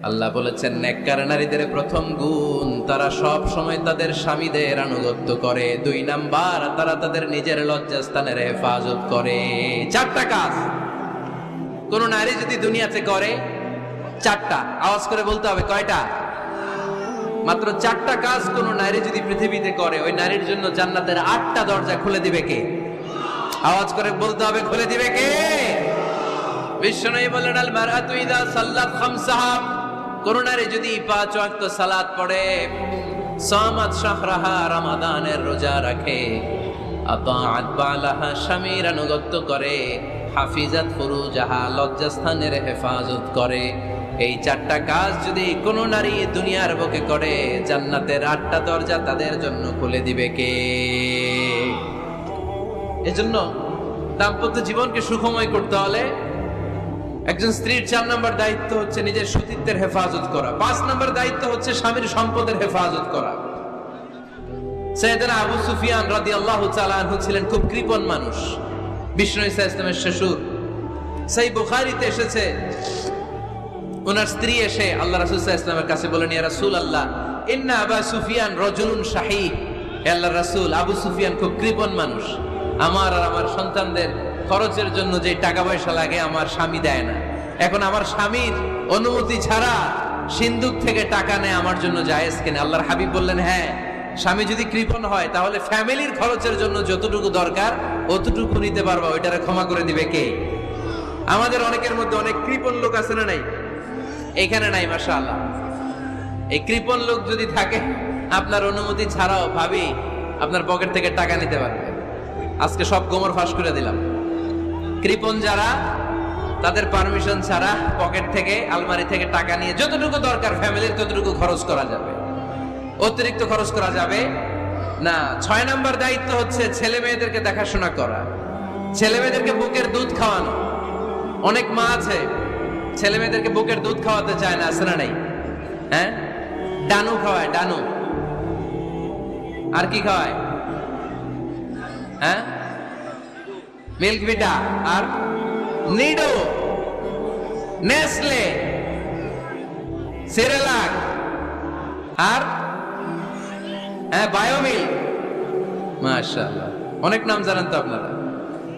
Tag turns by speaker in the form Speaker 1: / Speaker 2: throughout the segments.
Speaker 1: আল্লাহ বলেছেন, নেককার নারীদের প্রথম গুণ, তারা সব সময় তাদের স্বামীদের আনুগত্য করে। দুই নাম্বার, তারা তাদের নিজের লজ্জাস্থানের হেফাজত করে। চারটা কাজ। কোন নারী যদি দুনিয়াতে করে, চারটা। আওয়াজ করে বলতে হবে, কয়টা? মাত্র চারটা কাজ কোন নারী যদি পৃথিবীতে করে, ওই নারীর জন্য জান্নাতের আটটা দরজা খুলে দিবে কে? আওয়াজ করে বলতে হবে, খুলে দিবে কে? বিশ্বনবী বললেন আল মারআতু ইযা সাল্লাত খামসাহা। কোন নারী যদি পাঁচ ওয়াক্ত সালাত পড়ে সামাত শাহরাহা রামাদানের রোজা রাখে, আতাআত বালাহা স্বামীর আনুগত্য করে, হাফিজাত ফুরুজাহা লজ্জাস্থানের হেফাজত করে। এই চারটা কাজ যদি কোন নারী দুনিয়ার বুকে করে, জান্নাতের আটটা দরজা তাদের জন্য খুলে দিবে কে? এজন্য দাম্পত্য জীবনকে সুখময় করতে হলে একজন স্ত্রীর চার নম্বর দায়িত্ব হচ্ছে নিজের সতীত্বের হেফাজত করা। পাঁচ নম্বর দায়িত্ব হচ্ছে স্বামীর সম্পদের হেফাজত করা। সৈয়দনা আবু সুফিয়ান রাদি আল্লাহ চালানহু ছিলেন খুব কৃপণ মানুষ। বিষ্ণু ইসা ইসলামের শ্বশুর। সেই বুখারিতে এসেছে, ওনার স্ত্রী এসে আল্লাহ রাসুল ইসলামের কাছে বলেন, ইয়া রাসূল আল্লাহ ইন্না আবা সুফিয়ান রজুলুন শাহী আল্লাহ রাসূল, আবু সুফিয়ান খুব কৃপণ মানুষ। আমার আর আমার সন্তানদের খরচের জন্য যে টাকা পয়সা লাগে আমার স্বামী দেয় না। এখন আমার স্বামীর অনুমতি ছাড়া সিন্ধুক থেকে টাকা নেয় আমার জন্য জায়েজ কেনে? আল্লাহর হাবিব বললেন হ্যাঁ স্বামী যদি কৃপণ হয়, তাহলে ফ্যামিলির খরচের জন্য যতটুকু দরকার, অতটুকু নিতে পারবা। ওইটারে ক্ষমা করে দিবে কে? আমাদের অনেকের মধ্যে অনেক কৃপণ লোক আছে না নাই? এখানে নাই মাসা আল্লাহ এই কৃপণ লোক যদি থাকে, আপনার অনুমতি ছাড়াও ভাবি আপনার পকেট থেকে টাকা নিতে পারবে। আজকে সব গোমর ফাঁস করে দিলাম। কৃপণ যারা, তাদের পারমিশন ছাড়া পকেট থেকে, আলমারি থেকে টাকা নিয়ে যতটুকু দরকার ফ্যামিলির ততটুকু খরচ করা যাবে। অতিরিক্ত খরচ করা যাবে না। ছয় নাম্বার দায়িত্ব হচ্ছে ছেলে মেয়েদেরকে দেখাশোনা করা। ছেলে মেয়েদেরকে বুকের দুধ খাওয়ানো। অনেক মা আছে, ছেলে মেয়েদেরকে বুকের দুধ খাওয়াতে চায় না, আছে না নাই? হ্যাঁ? ডানু খাওয়ায়, ডানু। আর কি খাওয়ায়? হ্যাঁ? মিল্ক ভিটা আর নিডো, নেসলে, সেরেলাক আর হ্যাঁ বায়োমিল মাশাআল্লাহ, অনেক নাম জানেন তো আপনারা।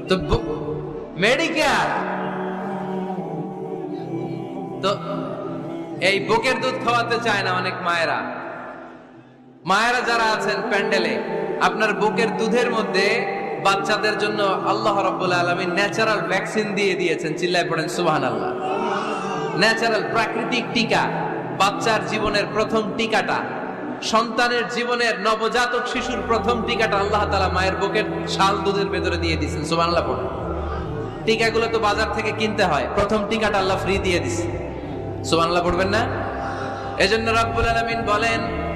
Speaker 1: তো মেডিকেয়ার। তো এই বুকের দুধ খাওয়াতে চায় না অনেক মায়েরা। মায়েরা যারা আছেন প্যান্ডেলে, আপনার বুকের দুধের মধ্যে বাচ্চাদের জন্য আল্লাহ রব্বুল আলমী ন্যাচারাল ভ্যাকসিন দিয়ে দিয়েছেন, চিল্লায় পড়েন সুবাহান আল্লাহ ন্যাচারাল প্রাকৃতিক টিকা, বাচ্চার জীবনের প্রথম টিকাটা, সন্তানের জীবনের নবজাতক শিশুর প্রথম টিকাটা আল্লাহ তালা মায়ের বুকের শাল দুধের ভেতরে দিয়ে দিচ্ছেন সুবাহ আল্লাহ পড়ে টিকাগুলো তো বাজার থেকে কিনতে হয়, প্রথম টিকাটা আল্লাহ ফ্রি দিয়ে দিছে। সুবাহ আল্লাহ পড়বেন না? এজন্য রব্বুল আলমিন বলেন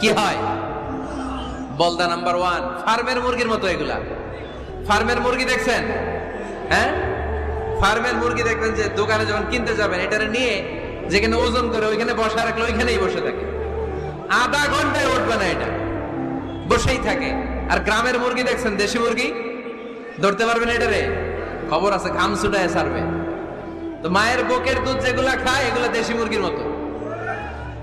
Speaker 1: কি হয়? বলদা নাম্বার ওয়ান ফার্মের মুরগির মতো এগুলা। ফার্মের মুরগি দেখছেন? হ্যাঁ? ফার্মের মুরগি দেখবেন যে দোকানে যখন কিনতে যাবেন এটা নিয়ে যেখানে ওজন করে ওইখানে বসা রাখলে ওইখানেই বসে থাকে। আধা ঘন্টায় উঠবে না এটা। বসেই থাকে। আর গ্রামের মুরগি দেখছেন? দেশি মুরগি? ধরতে পারবেন এটারে? খবর আছে, ঘাম ছুটায় সারবে তো মায়ের বুকের দুধ যেগুলা খায়, এগুলো দেশি মুরগির মতো।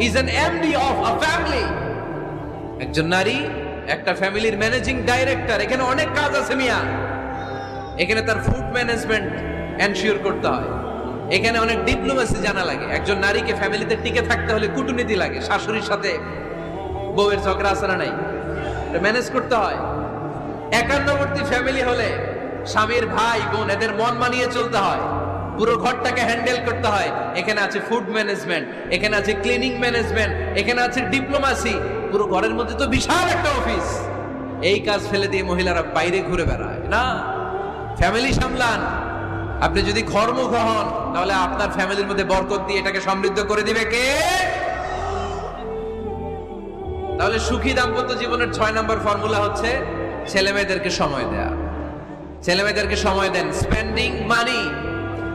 Speaker 1: is an MD of a family একজন নারী, একটা ফ্যামিলির ম্যানেজিং ডাইরেক্টর। এখানে অনেক কাজ আছে মিয়া। এখানে তার ফুড ম্যানেজমেন্ট এনশিওর করতে হয়। এখানে অনেক ডিপ্লোমেসি জানা লাগে। একজন নারীকে ফ্যামিলিতে টিকে থাকতে হলে কূটনীতি লাগে, শাশুড়ির সাথে বউয়ের ঝগড়া না নাই? ম্যানেজ করতে হয়। একান্নবর্তী ফ্যামিলি হলে স্বামীর ভাই বোন, এদের মন মানিয়ে চলতে হয়। পুরো ঘরটাকে হ্যান্ডেল করতে হয়। এখানে আছে ফুড ম্যানেজমেন্ট, এখানে আছে ক্লিনিং ম্যানেজমেন্ট, এখানে আছে ডিপ্লোমাসি। পুরো ঘরের মধ্যে তো বিশাল একটা অফিস। এই কাজ ফেলে দিয়ে মহিলারা বাইরে ঘুরে বেড়ায়। না, ফ্যামিলি সামলান। আপনি যদি ঘরমুখ হন, তাহলে আপনার ফ্যামিলির মধ্যে বরকত দিয়ে এটাকে সমৃদ্ধ করে দিবে কে? তাহলে সুখী দাম্পত্য জীবনের ছয় নম্বর ফর্মুলা হচ্ছে ছেলে মেয়েদেরকে সময় দেয়া। ছেলে মেয়েদেরকে সময় দেন। Spending money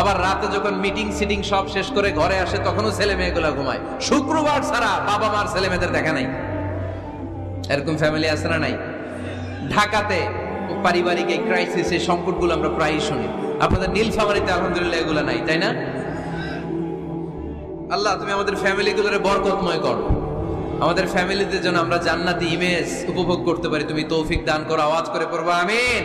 Speaker 1: আবার রাতে যখন মিটিং সিটিং সব শেষ করে ঘরে আসে, তখনও ছেলে মেয়েগুলো ঘুমায়। শুক্রবার ছাড়া বাবা মার ছেলে মেয়েদের দেখা নাই। এরকম ফ্যামিলি আছে না নাই? ঢাকাতে পারিবারিক এই ক্রাইসিস এই সংকটগুলো আমরা প্রায়ই শুনি। আপনাদের নীলফামারিতে আলহামদুলিল্লাহ এগুলো নাই, তাই না? আল্লাহ, তুমি আমাদের ফ্যামিলিগুলোরে বরকতময় করো। আমাদের ফ্যামিলিতে যেন আমরা জান্নাতি ইমেজ উপভোগ করতে পারি। তুমি তৌফিক দান করো, আওয়াজ করে পড়বা, আমিন।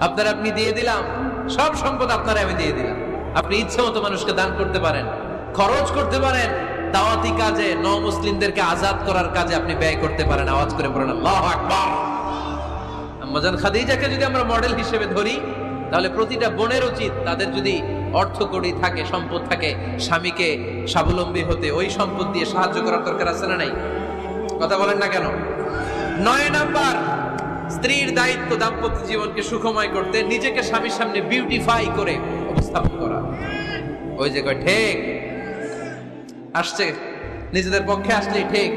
Speaker 1: আপনার আপনি দিয়ে দিলাম, সব সম্পদ আপনার আমি দিয়ে দিলাম। আপনি ইচ্ছে মতো মানুষকে দান করতে পারেন, খরচ করতে পারেন, দাওয়াতি কাজে ন মুসলিমদেরকে আজাদ করার কাজে আপনি ব্যয় করতে পারেন। আওয়াজ করে পড়েন আল্লাহ খাদিজাকে যদি আমরা মডেল হিসেবে ধরি, তাহলে প্রতিটা বোনের উচিত তাদের যদি অর্থ কড়ি থাকে, সম্পদ থাকে, স্বামীকে স্বাবলম্বী হতে ওই সম্পদ দিয়ে সাহায্য করার দরকার আছে না নাই? কথা বলেন না কেন? নয় নাম্বার স্ত্রীর দায়িত্ব দাম্পত্য জীবনকে সুখময় করতে, নিজেকে স্বামীর সামনে বিউটিফাই করে উপস্থাপন করা। ওই যে কয়, ঠিক। আসছে। নিজেদের পক্ষে আসলেই ঠিক।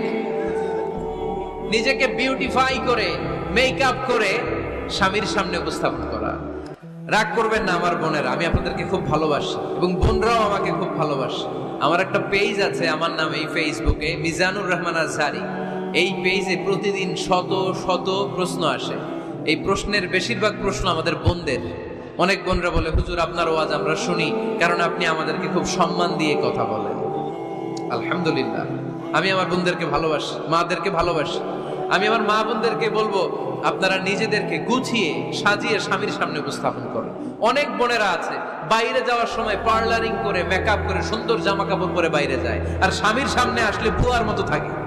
Speaker 1: নিজেকে বিউটিফাই করে মেকআপ করে স্বামীর সামনে উপস্থাপন করা। রাগ করবেন না আমার বোনেরা, আমি আপনাদেরকে খুব ভালোবাসি এবং বোনরাও আমাকে খুব ভালোবাসে। আমার একটা পেজ আছে, আমার নাম এই ফেসবুকে মিজানুর রহমান আজহারি। এই পেজে প্রতিদিন শত শত প্রশ্ন আসে। এই প্রশ্নের বেশিরভাগ প্রশ্ন আমাদের বোনদের। অনেক বোনরা বলে, হুজুর, আপনার ওয়াজ আমরা শুনি কারণ আপনি আমাদেরকে খুব সম্মান দিয়ে কথা বলেন। আলহামদুলিল্লাহ। আমি আমার বোনদেরকে ভালোবাসি, মাদেরকে ভালোবাসি। আমি আমার মা বোনদেরকে বলব, আপনারা নিজেদেরকে গুছিয়ে সাজিয়ে স্বামীর সামনে উপস্থাপন করেন। অনেক বোনেরা আছে, বাইরে যাওয়ার সময় পার্লারিং করে মেকআপ করে, সুন্দর জামা কাপড় পরে বাইরে যায়। আর স্বামীর সামনে আসলে বুয়ার মতো থাকে।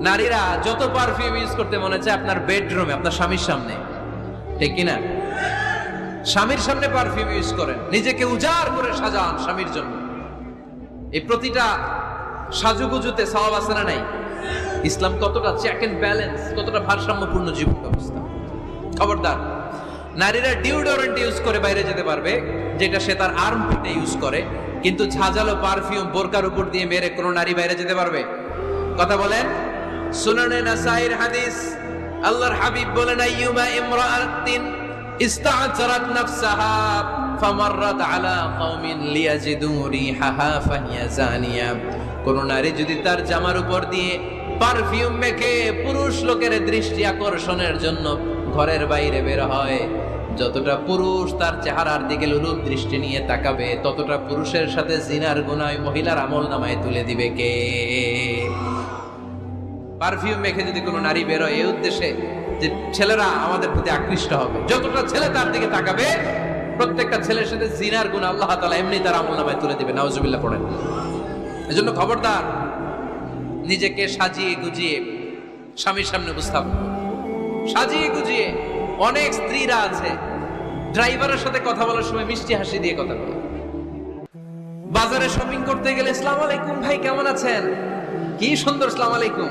Speaker 1: নারীরা যত পারফিউম ইউজ করতে মনে চায় আপনার বেডরুমে আপনার স্বামীর সামনে। ঠিক কিনা? স্বামীর সামনে পারফিউম ইউজ করেন। নিজেকে উজাড় করে সাজান স্বামীর জন্য। এই প্রতিটা সাজুগুজুতে সওয়াব আছে না নাই? ইসলাম কতটা চেক এন্ড ব্যালেন্স কতটা ভারসাম্যপূর্ণ জীবন ব্যবস্থা। খবরদার, নারীরা ডিওডোরেন্ট ইউজ করে বাইরে যেতে পারবে, যেটা সে তার আর্ম পিটে ইউজ করে, কিন্তু ঝাঁঝালো পারফিউম বোরকার উপর দিয়ে মেরে কোনো নারী বাইরে যেতে পারবে? কথা বলেন? সুনানে নাসাইর হাদিস, আল্লাহর হাবিব বলেন, আইয়ুমা ইমরাআতিন ইস্তা'জারাত নাফসাহা ফামাররাত আলা কওমিন লিয়াজিদু রিহাহা ফাহিয়া জানিয়া। কোন নারী যদি তার জামার উপর দিয়ে পারফিউম মেখে পুরুষ লোকের দৃষ্টি আকর্ষণের জন্য ঘরের বাইরে বের হয়, যতটা পুরুষ তার চেহারার দিকে লুলুপ দৃষ্টি নিয়ে তাকাবে, ততটা পুরুষের সাথে জিনার গুনায় মহিলার আমল নামায় তুলে দিবে কে? পারফিউম মেখে যদি কোনো নারী বেরোয়, এই উদ্দেশ্যে যে ছেলেরা আমাদের প্রতি আকৃষ্ট হবে। যতটা ছেলে তার দিকে তাকাবে, প্রত্যেকটা ছেলের সাথে জিনার গুণ আল্লাহ তালা এমনি তার আমল নামায় তুলে দিবে নাউজুবিল্লাহ, পড়েন। এজন্য খবরদার, নিজেকে সাজিয়ে গুজিয়ে স্বামীর সামনে উপস্থাপন। সাজিয়ে গুজিয়ে অনেক স্ত্রীরা আছে, ড্রাইভারের সাথে কথা বলার সময় মিষ্টি হাসি দিয়ে কথা বলে। বাজারে শপিং করতে গেলে ইসলাম আলাইকুম ভাই, কেমন আছেন? কি সুন্দর ইসলাম আলাইকুম।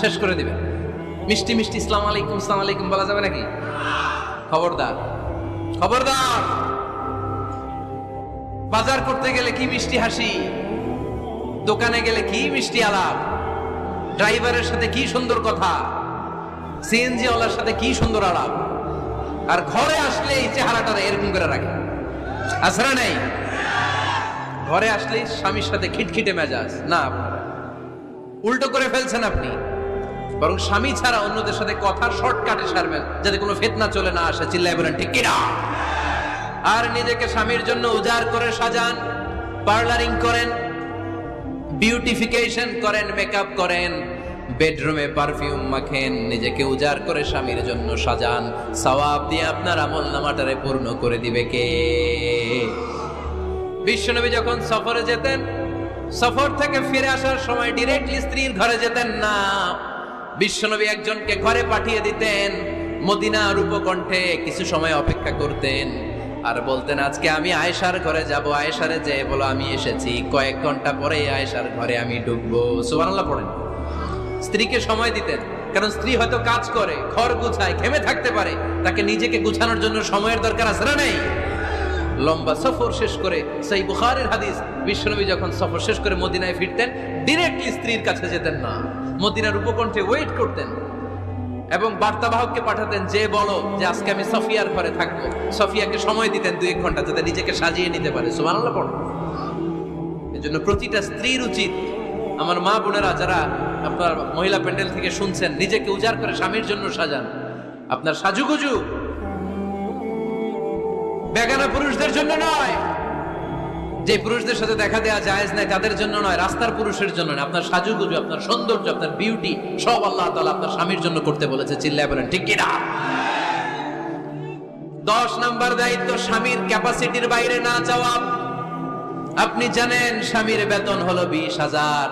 Speaker 1: শেষ করে দিবেন মিষ্টি মিষ্টি ইসলাম আলাইকুম ইসলাম আলাইকুম বলা যাবে নাকি? খবরদার। খবরদার! বাজার করতে গেলে কি মিষ্টি হাসি? দোকানে গেলে কি মিষ্টি আলাপ? ড্রাইভারের সাথে কি সুন্দর কথা? সিএনজি ওয়ালার সাথে কি সুন্দর আলাপ? আর ঘরে আসলে এই চেহারাটা এরকম করে রাখে। আসরা নেই? ঘরে আসলেই স্বামীর সাথে খিটখিটে মেজাজ। না, উল্টো করে ফেলছেন আপনি। বরং স্বামী ছাড়া অন্যদের সাথে কথা শর্টকাটে সারবেন, যাতে কোনো ফেতনা চলে না আসে। চিল্লাই বলেন, ঠিক কিনা? আর নিজেকে স্বামীর জন্য উজাড় করে সাজান, পার্লারিং করেন, বিউটিফিকেশন করেন, মেকআপ করেন, বেডরুমে পারফিউম মাখেন, নিজেকে উজাড় করে স্বামীর জন্য সাজান। সওয়াব দিয়ে আপনার আমল নামাটারে পূর্ণ করে দিবে কে? বিশ্বনবী যখন সফরে যেতেন, সফর থেকে ফিরে আসার সময় ডিরেক্টলি স্ত্রীর ঘরে যেতেন না। বিশ্বনবী একজনকে ঘরে পাঠিয়ে দিতেন মদিনা রূপকণ্ঠে কিছু সময় অপেক্ষা করতেন আর বলতেন, আজকে আমি আয়েশার ঘরে যাব, আয়েশারে যে বলো আমি এসেছি। কয়েক ঘণ্টা পরে আয়েশার ঘরে আমি ঢুকবো। সুবহানাল্লাহ পড়েন। স্ত্রীকে সময় দিতেন, কারণ স্ত্রী হয়তো কাজ করে, ঘর গুছায়, ঘেমে থাকতে পারে, তাকে নিজেকে গুছানোর জন্য সময়ের দরকার আছে না নেই? লম্বা সফর শেষ করে সেই বুখারের হাদিস, বিশ্বনবী যখন সফর শেষ করে মদিনায় ফিরতেন, ডিরেক্টলি স্ত্রীর কাছে যেতেন না। মদিনার উপকণ্ঠে ওয়েট করতেন এবং বার্তাবাহককে পাঠাতেন, যে বলো যে আজকে আমি সফিয়ার ঘরে থাকব। সফিয়াকে সময় দিতেন দুই এক ঘণ্টা যাতে নিজেকে সাজিয়ে নিতে পারে। সুবহানাল্লাহ পড়ো। এজন্য প্রতিটা স্ত্রীর উচিত, আমার মা বোনেরা যারা আপনার মহিলা প্যান্ডেল থেকে শুনছেন, নিজেকে উজাড় করে স্বামীর জন্য সাজান। আপনার সাজুগুজু বেগানা পুরুষদের জন্য নয়। যে পুরুষদের সাথে দেখা দেওয়া জায়েজ নাই, তাদের জন্য নয়, রাস্তার পুরুষের জন্য নয়। আপনার সাজুগুজু, আপনার সৌন্দর্য, আপনার বিউটি সব আল্লাহ তাআলা আপনার স্বামীর জন্য করতে বলেছে, চিল্লায় বলেন, ঠিক কিনা দশ নাম্বার দায়িত্ব, স্বামীর ক্যাপাসিটির বাইরে না যাওয়া। আপনি জানেন, স্বামীর বেতন হলো বিশ হাজার।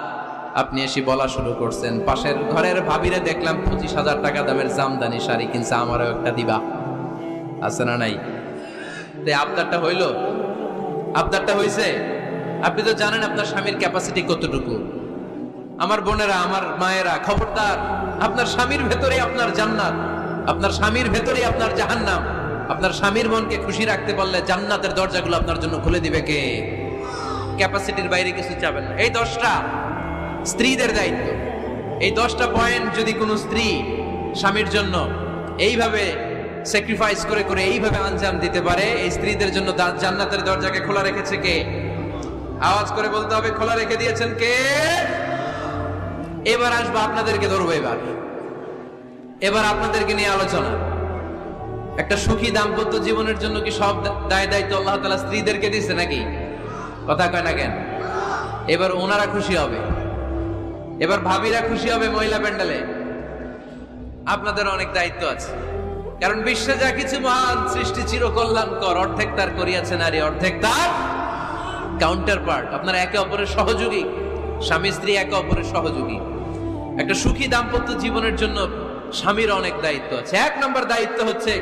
Speaker 1: আপনি এসে বলা শুরু করছেন, পাশের ঘরের ভাবিরে দেখলাম পঁচিশ হাজার টাকা দামের জামদানি শাড়ি কিনছে, আমারও একটা দিবা। আছে না নাই? তে আবদারটা হইল? আবদারটা হয়েছে? আপনি তো জানেন আপনার স্বামীর ক্যাপাসিটি কতটুকু। আমার বোনেরা, আমার মায়েরা, খবরদার, আপনার স্বামীর ভেতরে আপনার জান্নাত, আপনার স্বামীর ভেতরে আপনার জাহান্নাম। আপনার স্বামীর মনকে খুশি রাখতে পারলে জান্নাতের দরজাগুলো আপনার জন্য খুলে দিবে কে? ক্যাপাসিটির বাইরে কিছু চাবেন না। এই দশটা স্ত্রীদের দায়িত্ব। এই দশটা পয়েন্ট যদি কোনো স্ত্রী স্বামীর জন্য এইভাবে স্যাক্রিফাইস করে করে এইভাবে আঞ্জাম দিতে পারে। এই স্ত্রীদের জন্য জান্নাতের দরজাকে খোলা রেখেছে কে? আওয়াজ করে বলতে হবে, খোলা রেখে দিয়েছেন কে? এবার আসব আপনাদেরকে ধরবো এবার। এবার আপনাদেরকে নিয়ে আলোচনা। একটা সুখী দাম্পত্য জীবনের জন্য কি সব দায় দায়িত্ব আল্লাহ তালা স্ত্রীদেরকে দিচ্ছে নাকি? কথা কয় না কেন? এবার ওনারা খুশি হবে। এবার ভাবিরা খুশি হবে মহিলা প্যান্ডেলে। আপনাদের অনেক দায়িত্ব আছে। কারণ বিশ্বে যা কিছু মহান সৃষ্টি চির কল্যাণকর অর্ধেক তার করিয়াছে নারী, অর্ধেক তার কাউন্টার পার্ট আপনারা একে অপরের সহযোগী, স্বামী, স্ত্রী একে অপরের সহযোগী। একটা সুখী দাম্পত্য জীবনের জন্য স্বামীর অনেক দায়িত্ব আছে। এক নম্বর দায়িত্ব হচ্ছে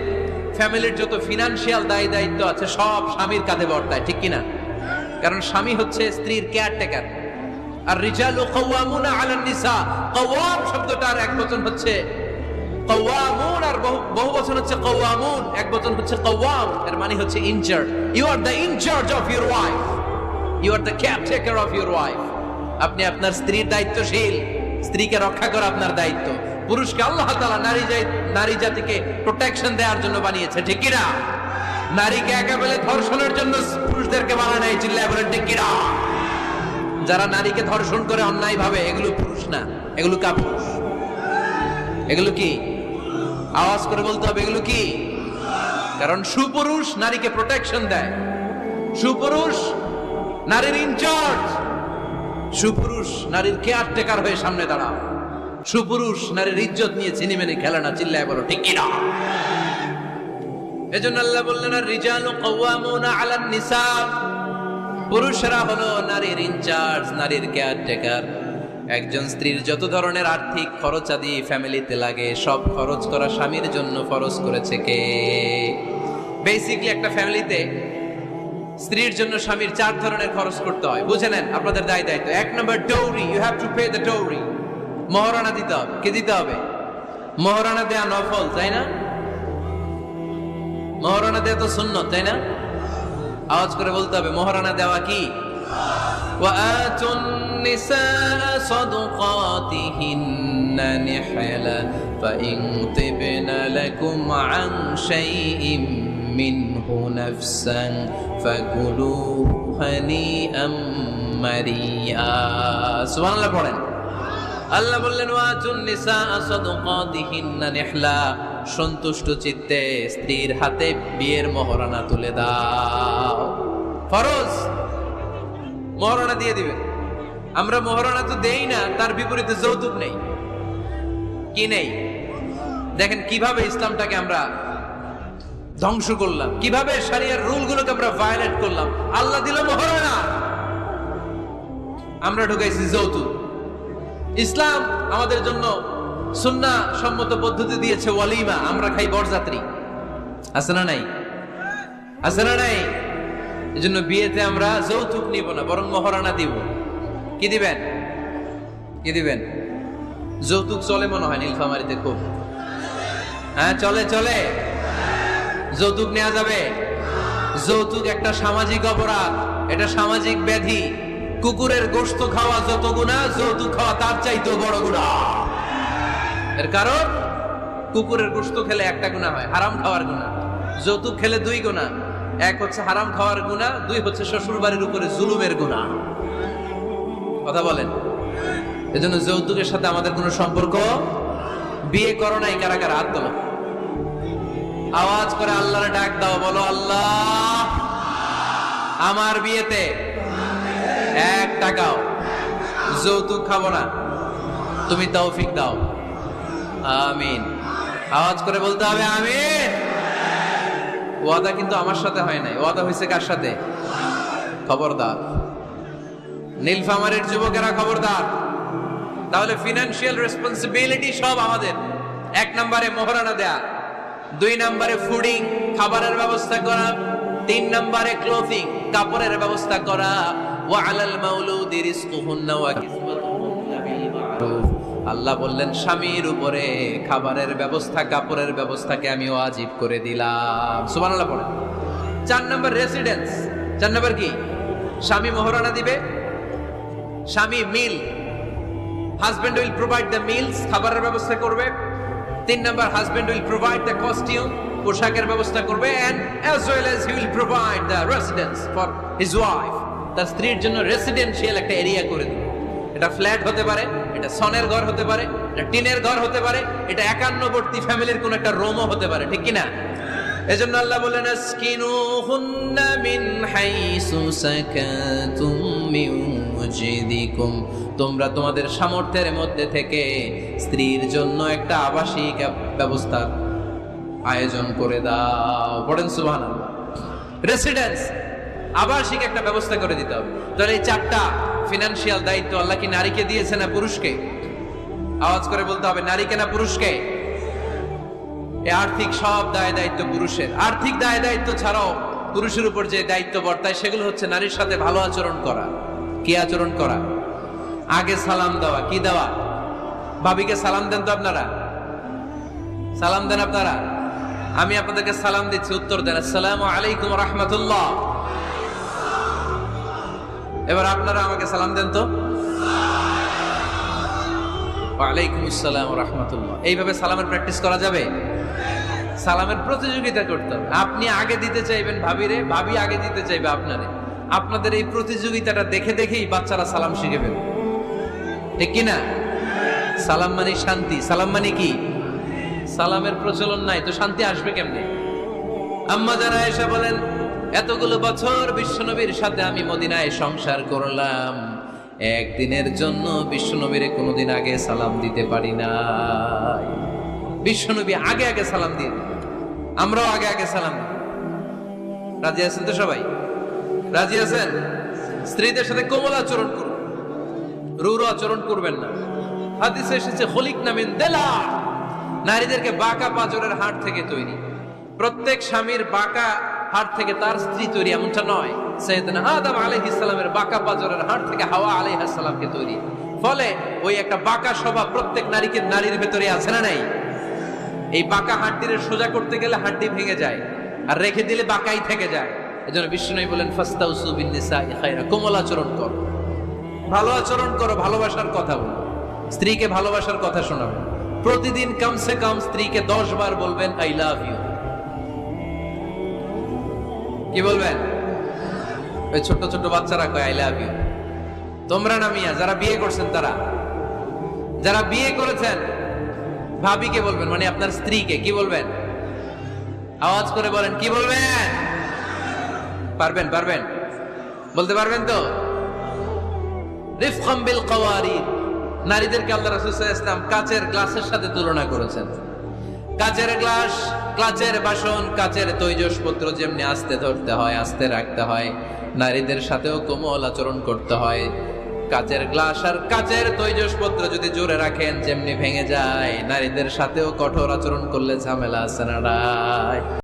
Speaker 1: ফ্যামিলির যত ফিনান্সিয়াল দায়ী দায়িত্ব আছে, সব স্বামীর কাঁধে বর্তায়, ঠিক কিনা? কারণ স্বামী হচ্ছে স্ত্রীর কেয়ারটেকার আর রিজালু কওয়ামুনা আলান নিসা, কওয়াম শব্দটার এক বচন হচ্ছে আর বহু হচ্ছে এক হচ্ছে এর মানে হচ্ছে you are the incharge of your wife you the of your wife আপনি আপনার স্ত্রীর দায়িত্বশীল। স্ত্রীকে রক্ষা করা আপনার দায়িত্ব। পুরুষকে আল্লাহ নারী নারী জাতিকে প্রোটেকশন দেওয়ার জন্য বানিয়েছে, ঠিক কিনা নারীকে একেবারে ধর্ষণের জন্য পুরুষদেরকে ঠিক কিনা যারা নারীকে ধর্ষণ করে অন্যায় ভাবে এগুলো পুরুষ না, এগুলো কাপুরুষ। এগুলো কি? আওয়াজ করে বলতে হবে, এগুলো কি? কারণ সুপুরুষ নারীকে প্রোটেকশন দেয়। সুপুরুষ নারীর ইনচার্জ সুপুরুষ নারীর কেয়ারটেকার হয়ে সামনে দাঁড়াও। সুপুরুষ নারীর ইজ্জত নিয়ে চিনিমেনি খেলে না, চিল্লায় বলো, ঠিক কিনা? এজন্য আল্লাহ বললেন আর রিজালু কওয়ামুনা আলান নিসা পুরুষরা হলো নারীর ইনচার্জ নারীর কেয়ারটেকার একজন স্ত্রীর যত ধরনের আর্থিক খরচাদি ফ্যামিলিতে লাগে, সব খরচ করা স্বামীর জন্য ফরজ করেছে কে? বেসিকলি একটা ফ্যামিলিতে স্ত্রীর জন্য স্বামীর চার ধরনের খরচ করতে হয়। বুঝে নেন আপনাদের দায় দায়িত্ব। এক number dowry you have to pay the dowry Maharana দিতে হবে। কে দিতে হবে? মহারানা দেয়া নফল, তাই না? মহারণা দেয়া তো শূন্য তাই না? আওয়াজ করে বলতে হবে মহারানা দেওয়া কি? وآتوا النساء صدقاتهن نحلا فإن طبن لكم عن شيء منه نفسا فكلوه هنيئا مريئا سبحان الله পড়েন আল্লাহ বললেন ওয়াতুন নিসা সাদকাতিহিন্না নিহলা সন্তুষ্ট চিত্তে স্ত্রীর হাতে বিয়ের মহরানা তুলে দাও ফরজ মহারণা দিয়ে দিবেন। আমরা মহারণা তো দেই না, তার বিপরীতে যৌতুক নেই। কি নেই? দেখেন কীভাবে ইসলামটাকে আমরা ধ্বংস করলাম, কীভাবে সারিয়ার রুলগুলোকে আমরা ভায়োলেট করলাম। আল্লাহ দিল মহারণা। আমরা ঢুকাইছি যৌতুক। ইসলাম আমাদের জন্য সুন্না সম্মত পদ্ধতি দিয়েছে ওয়ালিমা, আমরা খাই বরযাত্রী। আছে না নাই? আছে না নাই? এজন্য বিয়েতে আমরা যৌতুক নিব না, বরং মহারানা দিব। কি দিবেন? কি দিবেন? যৌতুক চলে মনে হয় নীলফামারিতে খুব। হ্যাঁ চলে চলে। যৌতুক নেওয়া যাবে। যৌতুক একটা সামাজিক অপরাধ, এটা সামাজিক ব্যাধি। কুকুরের গোশত খাওয়া যত গুণা, যৌতুক খাওয়া তার চাইতেও বড় গুণা। এর কারণ, কুকুরের গোশত খেলে একটা গুণা হয়, হারাম খাওয়ার গুণা। যৌতুক খেলে দুই গুণা। এক হচ্ছে হারাম খাওয়ার গুণা দুই হচ্ছে শ্বশুর বাড়ির উপরে জুলুমের গুণা কথা বলেন। এজন্য যৌতুকের সাথে আমাদের কোনো সম্পর্ক বিয়ে করো নাই কারা কারা হাত আওয়াজ করে আল্লাহর ডাক দাও, বলো, আল্লাহ, আমার বিয়েতে এক টাকাও যৌতুক খাব না। তুমি তৌফিক দাও। আমিন। আওয়াজ করে বলতে হবে, আমিন। ওয়াদা কিন্তু আমার সাথে হয় নাই। ওয়াদা হয়েছে কার সাথে? খবরদার। নীলফামারের যুবকেরা খবরদার। তাহলে ফিনান্সিয়াল রেসপন্সিবিলিটি সব আমাদের। এক নম্বরে মোহরানা দেয়া, দুই নম্বরে ফুডিং খাবারের ব্যবস্থা করা, তিন নম্বরে ক্লোথিং কাপড়ের ব্যবস্থা করা। ওয়া আলাল মাউলুদি রিজকুহুন্না ওয়া কিসওয়াতুহুন্না বিল মা'রুফ। আল্লাহ বললেন, স্বামীর উপরে খাবারের ব্যবস্থা, কাপড়ের ব্যবস্থাকে আমি ওয়াজিব করে দিলাম। সুবহানাল্লাহ পড়েন। চার নম্বর রেসিডেন্স চার নম্বর কি? স্বামী মোহরানা দিবে। স্বামী meal husband will provide the meals খাবারের ব্যবস্থা করবে। তিন number husband will provide the costume পোশাকের ব্যবস্থা করবে। And as well as he will provide the residence for his wife তার স্ত্রীর জন্য রেসিডেন্সিয়াল একটা এরিয়া করে দিবে। এটা ফ্ল্যাট হতে পারে, এটা সনের ঘর হতে পারে, এটা টিনের ঘর হতে পারে, এটা একান্নবর্তী ফ্যামিলির কোন একটা রোমও হতে পারে, ঠিক কি না এজন্য আল্লাহ বলেন আসকিনুহুন্না মিন হাইসু সাকাতুম তোমরা তোমাদের সামর্থ্যের মধ্যে থেকে স্ত্রীর জন্য একটা আবাসিক ব্যবস্থা আয়োজন করে দাও। পড়েন সুবহানাল্লাহ। রেসিডেন্স আবাসিক একটা ব্যবস্থা করে দিতে হবে। তাহলে এই চারটা ফিনান্সিয়াল দায়িত্ব আল্লাহ কি নারীকে দিয়েছে না পুরুষকে? আওয়াজ করে বলতে হবে, নারীকে না পুরুষকে? আর্থিক সব দায় দায়িত্ব পুরুষের। আর্থিক দায় দায়িত্ব ছাড়াও পুরুষের উপর যে দায়িত্ব বর্তায়, সেগুলো হচ্ছে নারীর সাথে ভালো আচরণ করা। কি আচরণ করা? আগে সালাম দেওয়া। কি দেওয়া? ভাবিকে সালাম দেন তো আপনারা? সালাম দেন আপনারা? আমি আপনাদেরকে সালাম দিচ্ছি, উত্তর দেন। আসসালামু আলাইকুম রহমতুল্লাহ। এবার আপনারা আমাকে সালাম দেন তো। ওয়ালাইকুম আসসালাম রহমতুল্লাহ। এইভাবে সালামের প্র্যাকটিস করা যাবে? সালামের প্রতিযোগিতা করতে হবে। আপনি আগে দিতে চাইবেন ভাবিরে, ভাবি আগে দিতে চাইবে আপনারে। আপনাদের এই প্রতিযোগিতাটা দেখে দেখেই বাচ্চারা সালাম শিখে ফেলবে। ঠিক কিনা সালাম মানে শান্তি। সালাম মানে কি? সালামের প্রচলন নাই, তো শান্তি আসবে কেমনে? আম্মা যারা এসে বলেন এতগুলো বছর বিশ্বনবীর সাথে আমি মদিনায় সংসার করলাম। একদিনের জন্য বিশ্বনবীরে কোনোদিন আগে সালাম দিতে পারি না বিশ্বনবী আগে আগে সালাম দিয়ে আমরাও আগে আগে সালাম রাজি আছেন তো সবাই? রাজি আছেন? স্ত্রীদের সাথে কোমল আচরণ করুন। রুর আচরণ করবেন না। হাদিসে এসেছে হলিক নামিন দেলা। নারীদেরকে বাঁকা পাজরের হাট থেকে তৈরি। প্রত্যেক স্বামীর বাঁকা হাট থেকে তার স্ত্রী তৈরি, এমনটা নয়। সৈয়দনা আদম আলাইহিস সালামের বাঁকা পাজরের হাট থেকে হাওয়া আলাইহিস সালামকে তৈরি। ফলে ওই একটা বাঁকা স্বভাব প্রত্যেক নারীকে, নারীর ভেতরে আছে না নাই? এই বাঁকা হাড্ডির সোজা করতে গেলে হাড্ডি ভেঙে যায় আর রেখে দিলে বাঁকাই থেকে যায়। এজন্য বিষ্ণু বলেন, ফাস্তাউসু বিন নিসাই খায়রা কোমল আচরণ করো। ভালো আচরণ করো, ভালোবাসার কথা বলো। স্ত্রীকে ভালোবাসার কথা শোনাবে। প্রতিদিন কমসে কম স্ত্রীকে দশ বার বলবেন, আই লাভ ইউ। কি বলবেন? ওই ছোট ছোট বাচ্চারা কয় আই লাভ ইউ তোমরা না মিয়া, যারা বিয়ে করছেন তারা। যারা বিয়ে করেছেন, ভাবিকে বলবেন মানে আপনার স্ত্রীকে, কি বলবেন? আওয়াজ করে বলেন, কি বলবেন? পারবেন পারবেন। বলতে পারবেন তো? রিফকাম বিল কাওয়ারিদ। নারীদেরকে আল্লাহ রাসূল আলাইহি কাচের গ্লাসের সাথে তুলনা করেছেন। কাচের গ্লাস, কাচের বাসন, কাচের তৈজসপত্র যেমনি আস্তে ধরতে হয়, আস্তে রাখতে হয়, নারীদের সাথেও কোমল আচরণ করতে হয় কাচের গ্লাস আর কাচের তৈজসপত্র যদি জোরে রাখেন, যেমনি ভেঙে যায়, নারীদের সাথেও কঠোর আচরণ করলে ঝামেলা আছে না?